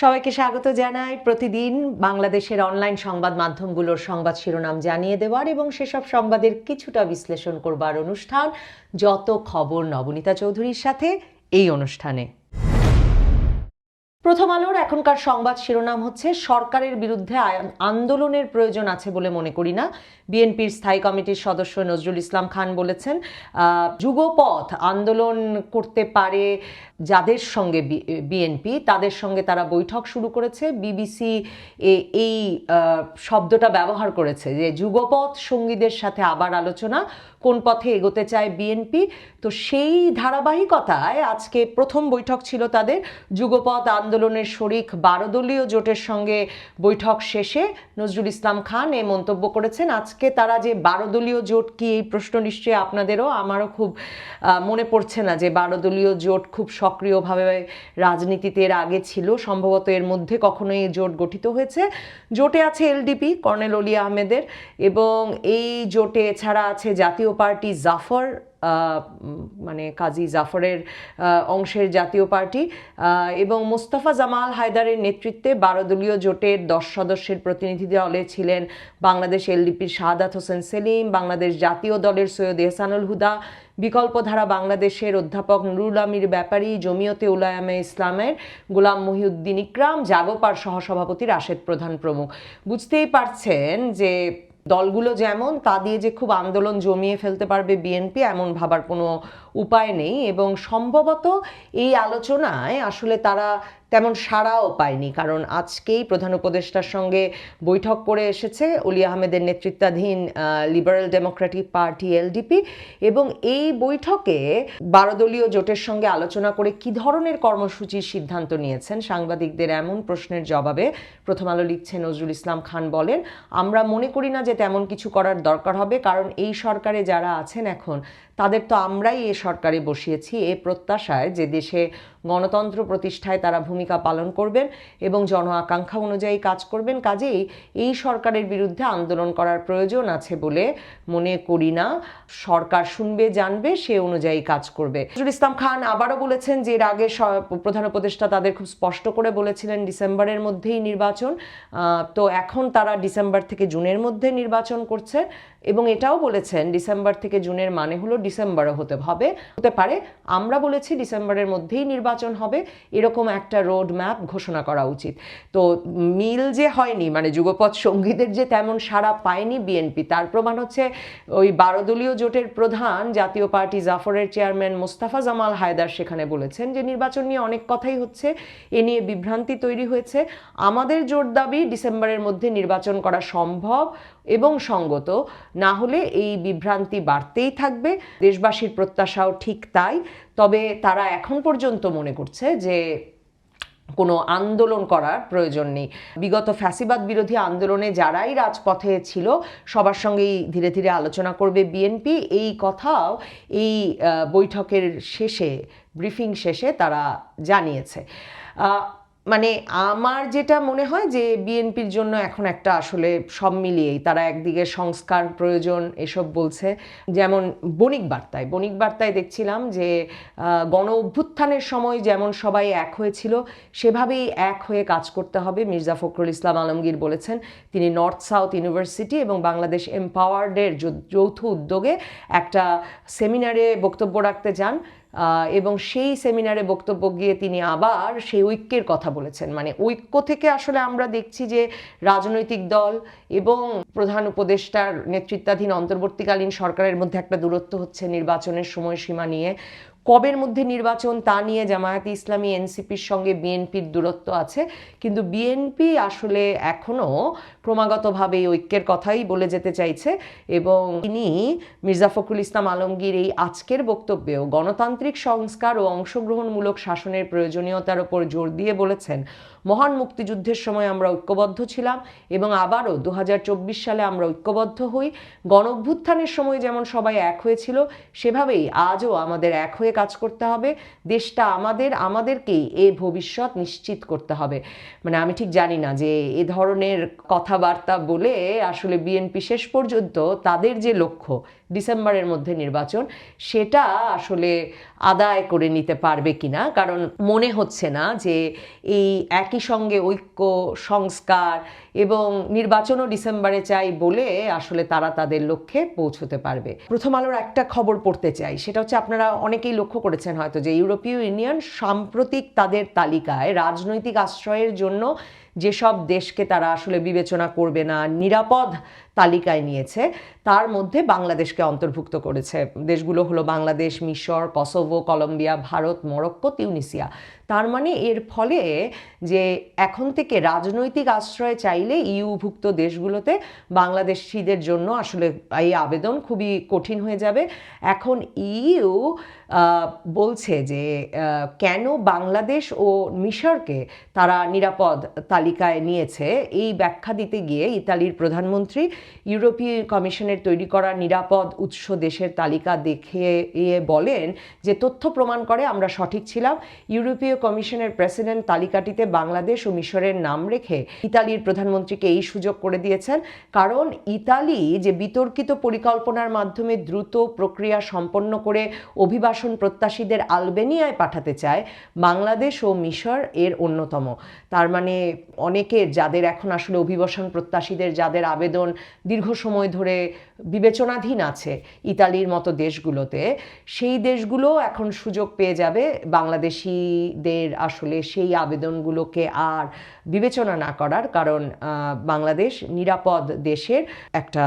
সবাইকে স্বাগত জানাই। প্রতিদিন বাংলাদেশের অনলাইন সংবাদ মাধ্যমগুলোর সংবাদ শিরোনাম জানিয়ে দেওয়ার এবং সেসব সংবাদের কিছুটা বিশ্লেষণ করবার অনুষ্ঠান যত খবর নবনীতা চৌধুরীর সাথে এই অনুষ্ঠানে। প্রথম আলোর এখনকার সংবাদ শিরোনাম হচ্ছে, সরকারের বিরুদ্ধে আন্দোলনের প্রয়োজন আছে বলে মনে করি না। বিএনপির স্থায়ী কমিটির সদস্য নজরুল ইসলাম খান বলেছেন যুগপথ আন্দোলন করতে পারে যাদের সঙ্গে বিএনপি, তাদের সঙ্গে তারা বৈঠক শুরু করেছে। বিবিসি এই শব্দটা ব্যবহার করেছে যে যুগপথ সঙ্গীদের সাথে আবার আলোচনা, কোন পথে এগোতে চায় বিএনপি। তো সেই ধারাবাহিকতায় আজকে প্রথম বৈঠক ছিল তাদের, যুগপথ আন্দোলনের শরিক বারো দলীয় জোটের সঙ্গে বৈঠক শেষে নজরুল ইসলাম খান এ মন্তব্য করেছেন। আজকে তারা যে বারো দলীয় জোট কি এই প্রশ্ন নিশ্চয়ই আপনাদেরও? আমারও খুব মনে পড়ছে না যে বারো দলীয় জোট খুব সক্রিয়ভাবে রাজনীতিতে এর আগে ছিল। সম্ভবত এর মধ্যে কখনো এই জোট গঠিত হয়েছে। জোটে আছে এলডিপি কর্নেল অলি আহমেদের এবং এই জোটে এছাড়া আছে জাতীয় পার্টি জাফর মানে কাজী জাফরের অংশের জাতীয় পার্টি এবং মোস্তফা জামাল হায়দারের নেতৃত্বে বারো দলীয় জোটের দশ সদস্যের প্রতিনিধি দলে ছিলেন বাংলাদেশ এলডিপির শাহাদাত হোসেন সেলিম, বাংলাদেশ জাতীয় দলের সৈয়দ এহসানুল হুদা, বিকল্পধারা বাংলাদেশের অধ্যাপক নুরুল আমির ব্যাপারী, জমিয়তে উলায়ামে ইসলামের গোলাম মহিউদ্দিন ইকরাম, জাগোপার সহসভাপতি রাশেদ প্রধান প্রমুখ। বুঝতেই পারছেন যে দলগুলো যেমন, তা দিয়ে যে খুব আন্দোলন জমিয়ে ফেলতে পারবে বিএনপি এমন ভাবার কোনো উপায় নেই। এবং সম্ভবত এই আলোচনায় আসলে তারা তেমন সাড়াও পায়নি, কারণ আজকেই প্রধান উপদেষ্টার সঙ্গে বৈঠক করে এসেছে অলি আহমেদের নেতৃত্বাধীন লিবারেল ডেমোক্রেটিক পার্টি এলডিপি এবং এই বৈঠকে বারো দলীয় জোটের সঙ্গে আলোচনা করে কি ধরনের কর্মসূচির সিদ্ধান্ত নিয়েছেন? সাংবাদিকদের এমন প্রশ্নের জবাবে প্রথম আলো লিখছে নজরুল ইসলাম খান বলেন, আমরা মনে করি না যে তেমন কিছু করার দরকার হবে, কারণ এই সরকারে যারা আছেন এখন তাদের তো আমরাই এ সরকারে বসিয়েছি এ প্রত্যাশায় যে দেশে গণতন্ত্র প্রতিষ্ঠায় তারা ভূমিকা পালন করবেন এবং জন আকাঙ্ক্ষা অনুযায়ী কাজ করবেন। কাজেই এই সরকারের বিরুদ্ধে আন্দোলন করার প্রয়োজন আছে বলে মনে করি না। সরকার শুনবে, জানবে, সে অনুযায়ী কাজ করবে। নজরুল ইসলাম খান আবারও বলেছেন যে এর আগে প্রধান উপদেষ্টা তাদের খুব স্পষ্ট করে বলেছিলেন ডিসেম্বরের মধ্যেই নির্বাচন। তো এখন তারা ডিসেম্বর থেকে জুনের মধ্যে নির্বাচন করছে এবং এটাও বলেছেন ডিসেম্বর থেকে জুনের মানে হলো ডিসেম্বরও হতে হবে। হতে পারে, আমরা বলেছি ডিসেম্বরের মধ্যেই নির্বাচন হবে। এরকম একটা রোড ম্যাপ ঘোষণা করা উচিত। তো মিল যে হয়নি মানে যুগপথ সঙ্গীদের যে তেমন সাড়া পায়নি বিএনপি, তার প্রমাণ হচ্ছে ওই বারো দলীয় জোটের প্রধান জাতীয় পার্টি জাফরের চেয়ারম্যান মোস্তাফা জামাল হায়দার সেখানে বলেছেন যে নির্বাচন নিয়ে অনেক কথাই হচ্ছে, এ নিয়ে বিভ্রান্তি তৈরি হয়েছে। আমাদের জোর দাবি, ডিসেম্বরের মধ্যে নির্বাচন করা সম্ভব। এবং সঙ্গত। না হলে এই বিভ্রান্তি বাড়তেই থাকবে। দেশবাসীর প্রত্যাশাও ঠিক তাই। তবে তারা এখন পর্যন্ত মনে করছে যে কোনো আন্দোলন করার প্রয়োজন নেই। বিগত ফ্যাসিবাদ বিরোধী আন্দোলনে যারাই রাজপথে ছিল, সবার সঙ্গেই ধীরে ধীরে আলোচনা করবে বিএনপি। এই কথাও এই বৈঠকের শেষে, ব্রিফিং শেষে তারা জানিয়েছে। মানে আমার যেটা মনে হয় যে বিএনপির জন্য এখন একটা আসলে সব মিলিয়েই তারা একদিকে সংস্কার প্রয়োজন এসব বলছে। যেমন বণিক বার্তায় বণিক বার্তায় দেখছিলাম যে গণ অভ্যুত্থানের সময় যেমন সবাই এক হয়েছিল, সেভাবেই এক হয়ে কাজ করতে হবে, মির্জা ফখরুল ইসলাম আলমগীর বলেছেন। তিনি নর্থ সাউথ ইউনিভার্সিটি এবং বাংলাদেশ এম্পাওয়ার্ডের যৌথ উদ্যোগে একটা সেমিনারে বক্তব্য রাখতে যান। এবং সেই সেমিনারে বক্তব্য গিয়ে তিনি আবার সেই ঐক্যের কথা বলেছেন। মানে ঐক্য থেকে আসলে আমরা দেখছি যে রাজনৈতিক দল এবং প্রধান উপদেষ্টার নেতৃত্বাধীন অন্তর্বর্তীকালীন সরকারের মধ্যে একটা দূরত্ব হচ্ছে নির্বাচনের সময়সীমা নিয়ে। কবের মধ্যে নির্বাচন তা নিয়ে জামায়াতে ইসলামী, এনসিপির সঙ্গে বিএনপির দূরত্ব আছে, কিন্তু বিএনপি আসলে এখনও ক্রমাগতভাবে ঐক্যের কথাই বলে যেতে চাইছে এবং তিনি মির্জা ফখরুল ইসলাম আলমগীর এই আজকের বক্তব্যেও গণতান্ত্রিক সংস্কার ও অংশগ্রহণমূলক শাসনের প্রয়োজনীয়তার ওপর জোর দিয়ে বলেছেন। মহান মুক্তিযুদ্ধের সময় আমরা ঐক্যবদ্ধ ছিলাম এবং আবারও দু হাজার চব্বিশ সালে আমরা ঐক্যবদ্ধ হই। গণ সময় যেমন সবাই এক হয়েছিল, সেভাবেই আজও আমাদের এক হয়ে কাজ করতে হবে। দেশটা আমাদের, আমাদেরকেই এ ভবিষ্যৎ নিশ্চিত করতে হবে। মানে আমি ঠিক জানি না যে এ ধরনের কথাবার্তা বলে আসলে বিএনপি শেষ পর্যন্ত তাদের যে লক্ষ্য, ডিসেম্বরের মধ্যে নির্বাচন, সেটা আসলে আদায় করে নিতে পারবে কিনা, কারণ মনে হচ্ছে না যে এই একই সঙ্গে ঐক্য, সংস্কার এবং নির্বাচনও ডিসেম্বরে চাই বলে আসলে তারা তাদের লক্ষ্যে পৌঁছতে পারবে। প্রথম আলোর একটা খবর পড়তে চাই, সেটা হচ্ছে আপনারা অনেকেই লক্ষ্য করেছেন হয়তো যে ইউরোপীয় ইউনিয়ন সাম্প্রতিক তাদের তালিকায় রাজনৈতিক আশ্রয়ের জন্য যেসব দেশকে তারা আসলে বিবেচনা করবে না, নিরাপদ তালিকায় নিয়েছে, তার মধ্যে বাংলাদেশকে অন্তর্ভুক্ত করেছে। দেশগুলো হলো বাংলাদেশ, মিশর, Kosovo, Colombia, Bharat, Morocco, Tunisia. তার মানে এর ফলে যে এখন থেকে রাজনৈতিক আশ্রয় চাইলে ইউভুক্ত দেশগুলোতে বাংলাদেশিদের জন্য আসলে এই আবেদন খুবই কঠিন হয়ে যাবে। এখন ইউ বলছে যে কেন বাংলাদেশ ও মিশরকে তারা নিরাপদ তালিকায় নিয়েছে? এই ব্যাখ্যা দিতে গিয়ে ইতালির প্রধানমন্ত্রী, ইউরোপীয় কমিশনের তৈরি করা নিরাপদ উৎস দেশের তালিকা দেখে বলেন যে, তথ্য প্রমাণ করে আমরা সঠিক ছিলাম। ইউরোপীয় কমিশনের প্রেসিডেন্ট তালিকাটিতে বাংলাদেশ ও মিশরের নাম রেখে ইতালির প্রধানমন্ত্রীকে এই সুযোগ করে দিয়েছেন। কারণ ইতালি যে বিতর্কিত পরিকল্পনার মাধ্যমে দ্রুত প্রক্রিয়া সম্পন্ন করে অভিবাসন প্রত্যাশীদের আলবেনিয়ায় পাঠাতে চায়, বাংলাদেশ ও মিশর এর অন্যতম। তার মানে অনেকের যাদের এখন আসলে অভিবাসন প্রত্যাশীদের যাদের আবেদন দীর্ঘ সময় ধরে বিবেচনাধীন আছে ইতালির মতো দেশগুলোতে, সেই দেশগুলো এখন সুযোগ পেয়ে যাবে বাংলাদেশিদের আসলে সেই আবেদনগুলোকে আর বিবেচনা না করার কারণ বাংলাদেশ নিরাপদ দেশের একটা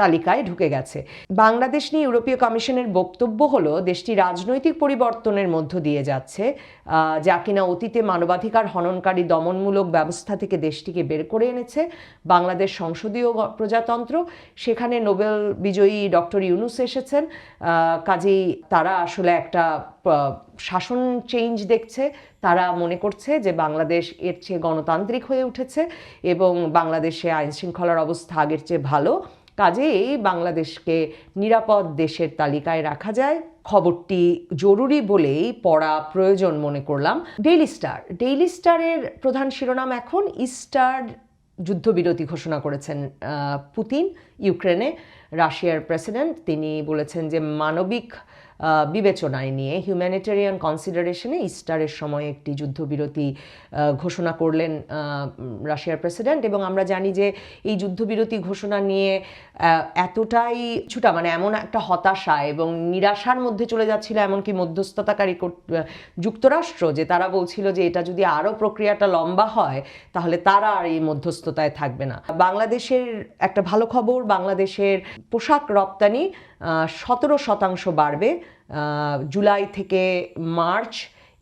তালিকায় ঢুকে গেছে। বাংলাদেশ নিয়ে ইউরোপীয় কমিশনের বক্তব্য হলো, দেশটি রাজনৈতিক পরিবর্তনের মধ্য দিয়ে যাচ্ছে যা কিনা অতীতে মানবাধিকার হননকারী দমনমূলক ব্যবস্থা থেকে দেশটিকে বের করে এনেছে। বাংলাদেশ সংসদীয় প্রজাতন্ত্র, সেখানে নোবেল বিজয়ী ডক্টর ইউনুস এসেছেন কাজেই তারা আসলে একটা শাসন চেঞ্জ দেখছে। তারা মনে করছে যে বাংলাদেশ এর চেয়ে গণতান্ত্রিক হয়ে উঠেছে এবং বাংলাদেশে আইন শৃঙ্খলার অবস্থা আগের চেয়ে ভালো। কাজেই বাংলাদেশকে নিরাপদ দেশের তালিকায় রাখা যায়। খবরটি জরুরি বলেই পড়া প্রয়োজন মনে করলাম। ডেইলি স্টার, ডেইলি স্টারের প্রধান শিরোনাম এখন ইস্টার যুদ্ধবিরতি ঘোষণা করেছেন পুতিন। ইউক্রেনে রাশিয়ার প্রেসিডেন্ট, তিনি বলেছেন যে মানবিক বিবেচনায় নিয়ে হিউম্যানিটেরিয়ান কনসিডারেশনে ইস্টারের সময় একটি যুদ্ধবিরতি ঘোষণা করলেন রাশিয়ার প্রেসিডেন্ট এবং আমরা জানি যে এই যুদ্ধবিরতি ঘোষণা নিয়ে এতটাই ছুটা মানে এমন একটা হতাশা এবং নিরাশার মধ্যে চলে যাচ্ছিল এমনকি মধ্যস্থতাকারী যুক্তরাষ্ট্র যে তারা বলছিল যে এটা যদি আরও প্রক্রিয়াটা লম্বা হয়, তাহলে তারা আর এই মধ্যস্থতায় থাকবে না। বাংলাদেশের একটা ভালো খবর, বাংলাদেশের পোশাক রপ্তানি সতেরো শতাংশ বাড়বে। জুলাই থেকে মার্চ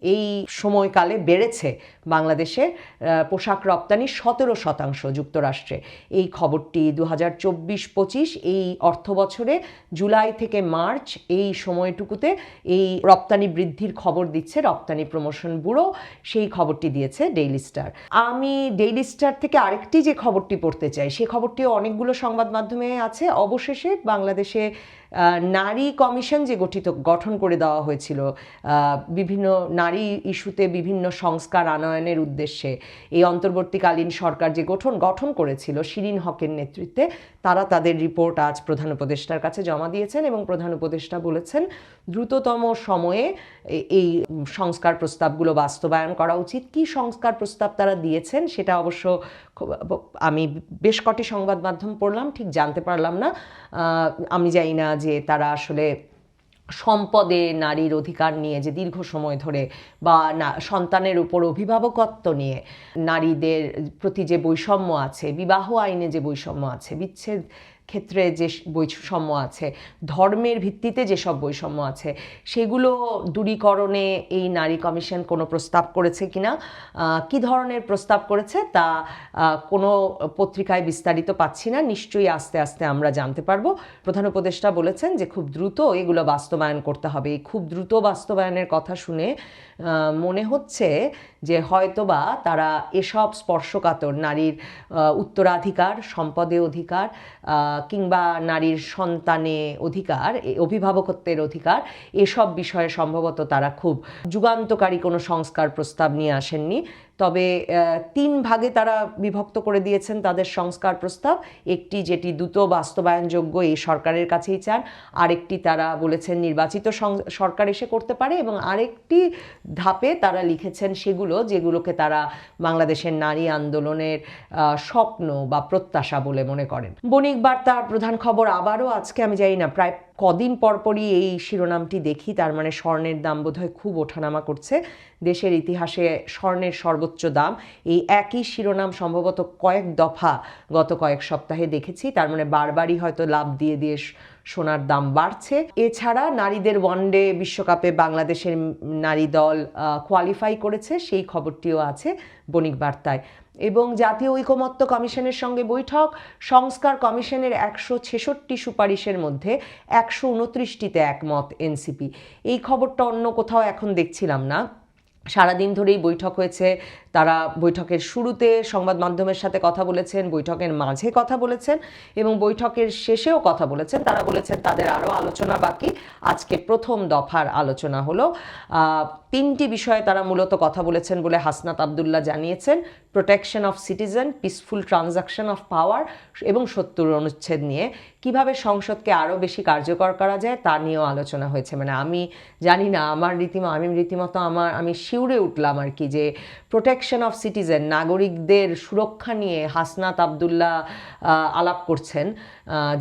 এই সময়কালে বেড়েছে। বাংলাদেশে আহ, পোশাক রপ্তানি সতেরো শতাংশ যুক্তরাষ্ট্রে। এই খবরটি দু হাজার চব্বিশ পঁচিশ এই অর্থ বছরে জুলাই থেকে মার্চ এই সময়টুকুতে এই রপ্তানি বৃদ্ধির খবর দিচ্ছে রপ্তানি প্রমোশন ব্যুরো। সেই খবরটি দিয়েছে ডেইলি স্টার। আমি ডেইলি স্টার থেকে আরেকটি যে খবরটি পড়তে চাই সেই খবরটিও অনেকগুলো সংবাদ মাধ্যমে আছে। অবশেষে বাংলাদেশে নারী কমিশন যে গঠিত গঠন করে দেওয়া হয়েছিল বিভিন্ন নারী ইস্যুতে বিভিন্ন সংস্কার আনয়নের উদ্দেশ্যে। এই অন্তর্বর্তীকালীন সরকার যে গঠন গঠন করেছিল শিরিন হকের নেতৃত্বে, তারা তাদের রিপোর্ট আজ প্রধান উপদেষ্টার কাছে জমা দিয়েছেন এবং প্রধান উপদেষ্টা বলেছেন, দ্রুততম সময়ে এই সংস্কার প্রস্তাবগুলো বাস্তবায়ন করা উচিত। কি সংস্কার প্রস্তাব তারা দিয়েছেন সেটা অবশ্য আমি বেশ কটি সংবাদ মাধ্যম পড়লাম, ঠিক জানতে পারলাম না। আমি জানি না যে তারা আসলে সম্পদে নারীর অধিকার নিয়ে যে দীর্ঘ সময় ধরে বা না, সন্তানের উপর অভিভাবকত্ব নিয়ে নারীদের প্রতি যে বৈষম্য আছে, বিবাহ আইনে যে বৈষম্য আছে, বিচ্ছেদ ক্ষেত্রে যে বৈষম্য আছে, ধর্মের ভিত্তিতে যেসব বৈষম্য আছে, সেগুলো দূরীকরণে এই নারী কমিশন কোনো প্রস্তাব করেছে কিনা কি ধরনের প্রস্তাব করেছে তা কোনো পত্রিকায় বিস্তারিত পাচ্ছি না। নিশ্চয়ই আস্তে আস্তে আমরা জানতে পারব। প্রধান উপদেষ্টা বলেছেন যে খুব দ্রুত এগুলো বাস্তবায়ন করতে হবে। এই খুব দ্রুত বাস্তবায়নের কথা শুনে মনে হচ্ছে যে হয়তোবা তারা এসব স্পর্শকাতর নারীর উত্তরাধিকার, সম্পদে অধিকার কিংবা নারীর সন্তানে অধিকার অভিভাবকত্বের অধিকার, এসব বিষয়ে সম্ভবত তারা খুব যুগান্তকারী কোনো সংস্কার প্রস্তাব নিয়ে আসেননি। তবে তিন ভাগে তারা বিভক্ত করে দিয়েছেন তাদের সংস্কার প্রস্তাব। একটি যেটি দ্রুত বাস্তবায়নযোগ্য এই সরকারের কাছেই চান, আরেকটি তারা বলেছেন নির্বাচিত সরকার এসে করতে পারে এবং আরেকটি ধাপে তারা লিখেছেন সেগুলো যেগুলোকে তারা বাংলাদেশের নারী আন্দোলনের স্বপ্ন বা প্রত্যাশা বলে মনে করেন। বণিক বার্তার প্রধান খবর আবারও আজকে, আমি জানি না, প্রায় কদিন পরপরই এই শিরোনামটি দেখি, তার মানে স্বর্ণের দাম বোধহয় খুব ওঠানামা করছে। দেশের ইতিহাসে স্বর্ণের সর্বোচ্চ দাম, এই একই শিরোনাম সম্ভবত কয়েক দফা গত কয়েক সপ্তাহে দেখেছি, তার মানে বারবারই হয়তো লাভ দিয়ে দিয়ে সোনার দাম বাড়ছে। এছাড়া নারীদের ওয়ানডে বিশ্বকাপে বাংলাদেশের নারী দল কোয়ালিফাই করেছে, সেই খবরটিও আছে বণিক বার্তায়। এবং জাতীয় ঐকমত্য কমিশনের সঙ্গে বৈঠক, সংস্কার কমিশনের একশো ছেষট্টি সুপারিশের মধ্যে একশো উনত্রিশটিতে একমত এনসিপি। এই খবরটা অন্য কোথাও এখন দেখছিলাম না। সারাদিন ধরেই বৈঠক হয়েছে। তারা বৈঠকের শুরুতে সংবাদ মাধ্যমের সাথে কথা বলেছেন, বৈঠকের মাঝে কথা বলেছেন এবং বৈঠকের শেষেও কথা বলেছেন। তারা বলেছেন তাদের আরও আলোচনা বাকি। আজকে প্রথম দফার আলোচনা হলো। তিনটি বিষয়ে তারা মূলত কথা বলেছেন বলে হাসনাত আবদুল্লাহ জানিয়েছেন। Protection of citizen, peaceful transaction of power এবং সত্তর অনুচ্ছেদ নিয়ে। কীভাবে সংসদকে আরও বেশি কার্যকর করা যায় তা নিয়েও আলোচনা হয়েছে। মানে আমি জানি না, আমার রীতিমতো আমি রীতিমতো আমার, আমি শিউরে উঠলাম আর কি যে প্রোটেকশন অফ সিটিজেন নাগরিকদের সুরক্ষা নিয়ে হাসনাত আবদুল্লাহ আলাপ করছেন।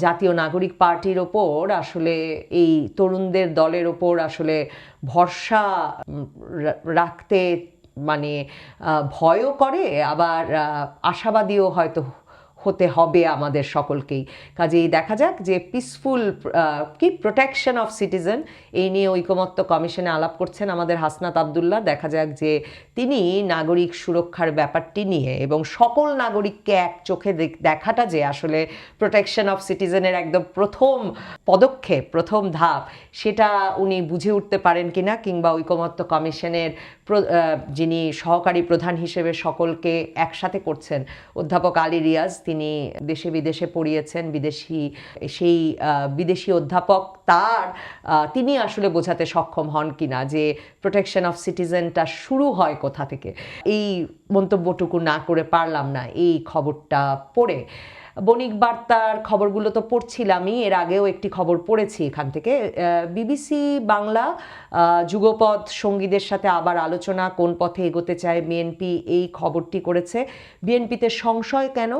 জাতীয় নাগরিক পার্টির ওপর আসলে এই তরুণদের দলের ওপর আসলে ভরসা রাখতে মানে ভয়ও করে, আবার আশাবাদীও হয়তো হতে হবে আমাদের সকলকেই। কাজেই দেখা যাক যে পিসফুল কি প্রোটেকশন অফ সিটিজেন এই নিয়ে ঐকমত্য কমিশনে আলাপ করছেন আমাদের হাসনাত আবদুল্লাহ। দেখা যাক যে তিনি নাগরিক সুরক্ষার ব্যাপারটি নিয়ে এবং সকল নাগরিককে এক চোখে দেখ- দেখাটা যে আসলে প্রোটেকশন অফ সিটিজেনের একদম প্রথম পদক্ষেপ, প্রথম ধাপ, সেটা উনি বুঝে উঠতে পারেন কিনা কিংবা ঐকমত্য কমিশনের যিনি সহকারী প্রধান হিসেবে সকলকে একসাথে করছেন অধ্যাপক আলী রিয়াজ, তিনি দেশে বিদেশে পড়িয়েছেন, বিদেশি, সেই বিদেশি অধ্যাপক তার তিনি আসলে বোঝাতে সক্ষম হন কিনা যে প্রোটেকশন অফ সিটিজেনটা শুরু হয় কোথা থেকে? এই মন্তব্যটুকু না করে পারলাম না, এই খবরটা পড়ে। বণিক বার্তার খবরগুলো তো পড়ছিলামই এর আগেও একটি খবর পড়েছি এখান থেকে। বিবিসি বাংলা আহ, যুগপৎ সঙ্গীদের সাথে আবার আলোচনা কোন পথে এগোতে চায় বিএনপি এই খবরটি করেছে। বিএনপিতে সংশয় কেন?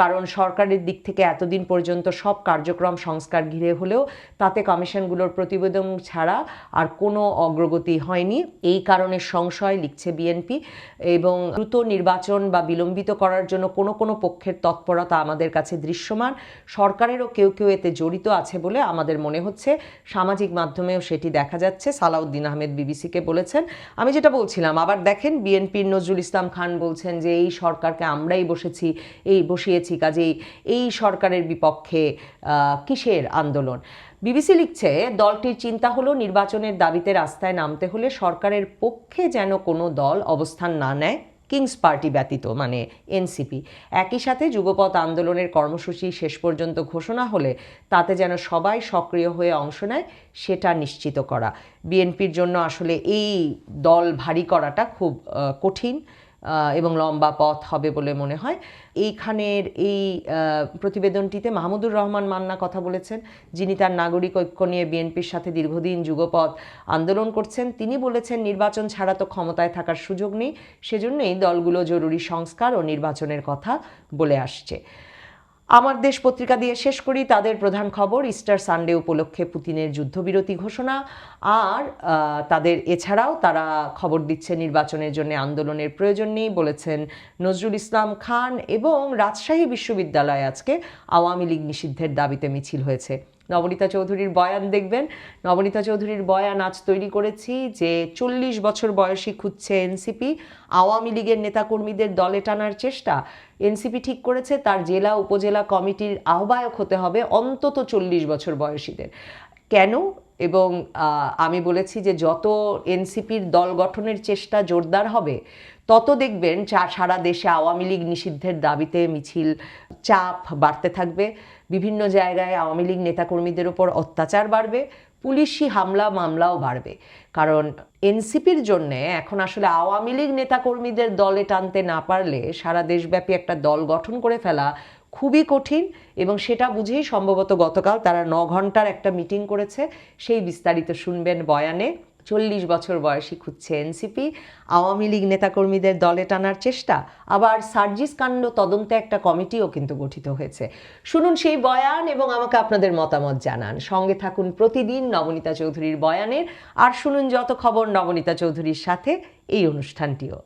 কারণ সরকারের দিক থেকে এতদিন পর্যন্ত সব কার্যক্রম সংস্কার ঘিরে হলেও তাতে কমিশনগুলোর প্রতিবেদন ছাড়া আর কোনো অগ্রগতি হয়নি। এই কারণে সংশয় লিখছে বিএনপি এবং দ্রুত নির্বাচন বা বিলম্বিত করার জন্য কোনো কোনো পক্ষের তৎপরতা আমাদের কাছে দৃশ্যমান। সরকারেরও কেউ কেউ এতে জড়িত আছে বলে আমাদের মনে হচ্ছে। সামাজিক মাধ্যমেও সেটি দেখা যাচ্ছে। সালাউদ্দিন আহমেদ বিবিসিকে বলেছেন। আমি যেটা বলছিলাম, আবার দেখেন বিএনপির নজরুল ইসলাম খান বলছেন যে, এই সরকারকে আমরাই বসেছি, এই বসিয়েছি। কাজেই এই সরকারের বিপক্ষে কিসের আন্দোলন? বিবিসি লিখছে, দলটির চিন্তা হলো নির্বাচনের দাবিতে রাস্তায় নামতে হলে সরকারের পক্ষে যেন কোনো দল অবস্থান না নেয়। কিংস পার্টি ব্যতীত মানে এনসিপি। একই সাথে যুগপথ আন্দোলনের কর্মসূচি শেষ পর্যন্ত ঘোষণা হলে তাতে যেন সবাই সক্রিয় হয়ে অংশ নেয়, সেটা নিশ্চিত করা। বিএনপির জন্য আসলে এই দল ভারী করাটা খুব কঠিন। এবং লম্বা পথ হবে বলে মনে হয়। এইখানের এই প্রতিবেদনটিতে মাহমুদুর রহমান মান্না কথা বলেছেন। যিনি তার নাগরিক ঐক্য নিয়ে বিএনপির সাথে দীর্ঘদিন যুগপথ আন্দোলন করছেন, তিনি বলেছেন, নির্বাচন ছাড়া তো ক্ষমতায় থাকার সুযোগ নেই, সেজন্যই দলগুলো জরুরি সংস্কার ও নির্বাচনের কথা বলে আসছে। আমার দেশ পত্রিকা দিয়ে শেষ করি। তাদের প্রধান খবর ইস্টার সানডে উপলক্ষে পুতিনের যুদ্ধবিরতি ঘোষণা। আর তাদের এছাড়াও তারা খবর দিচ্ছে নির্বাচনের জন্য আন্দোলনের প্রয়োজন নেই বলেছেন নজরুল ইসলাম খান এবং রাজশাহী বিশ্ববিদ্যালয়ে আজকে আওয়ামী লীগ নিষিদ্ধের দাবিতে মিছিল হয়েছে। নবনীতা চৌধুরীর বয়ান দেখবেন। নবনীতা চৌধুরীর বয়ান আজ তৈরি করেছি যে চল্লিশ বছর বয়সী খুঁজছে এনসিপি। আওয়ামী লীগের নেতাকর্মীদের দলে টানার চেষ্টা। এনসিপি ঠিক করেছে, তার জেলা উপজেলা কমিটির আহ্বায়ক হতে হবে অন্তত চল্লিশ বছর বয়সীদের। কেন? এবং আমি বলেছি যে যত এনসিপির দল গঠনের চেষ্টা জোরদার হবে তত দেখবেন চা- সারা দেশে আওয়ামী লীগ নিষিদ্ধের দাবিতে মিছিল, চাপ বাড়তে থাকবে। বিভিন্ন জায়গায় আওয়ামী লীগ নেতাকর্মীদের উপর অত্যাচার বাড়বে, পুলিশি হামলা, মামলাও বাড়বে। কারণ এনসিপির জন্য এখন আসলে আওয়ামী লীগ নেতাকর্মীদের দলে টানতে না পারলে সারা দেশব্যাপী একটা দল গঠন করে ফেলা খুবই কঠিন এবং সেটা বুঝেই সম্ভবত গতকাল তারা ন ঘণ্টার একটা মিটিং করেছে। সেই বিস্তারিত শুনবেন বয়ানে। চল্লিশ বছর বয়সী খুঁজছে এনসিপি। আওয়ামী লীগ নেতাকর্মীদের দলে টানার চেষ্টা, আবার সার্জিস কাণ্ড তদন্তে একটা কমিটিও কিন্তু গঠিত হয়েছে। শুনুন সেই বয়ান এবং আমাকে আপনাদের মতামত জানান। সঙ্গে থাকুন প্রতিদিন নবনীতা চৌধুরীর বয়ানের। আর শুনুন যত খবর নবনীতা চৌধুরীর সাথে, এই অনুষ্ঠানটিও।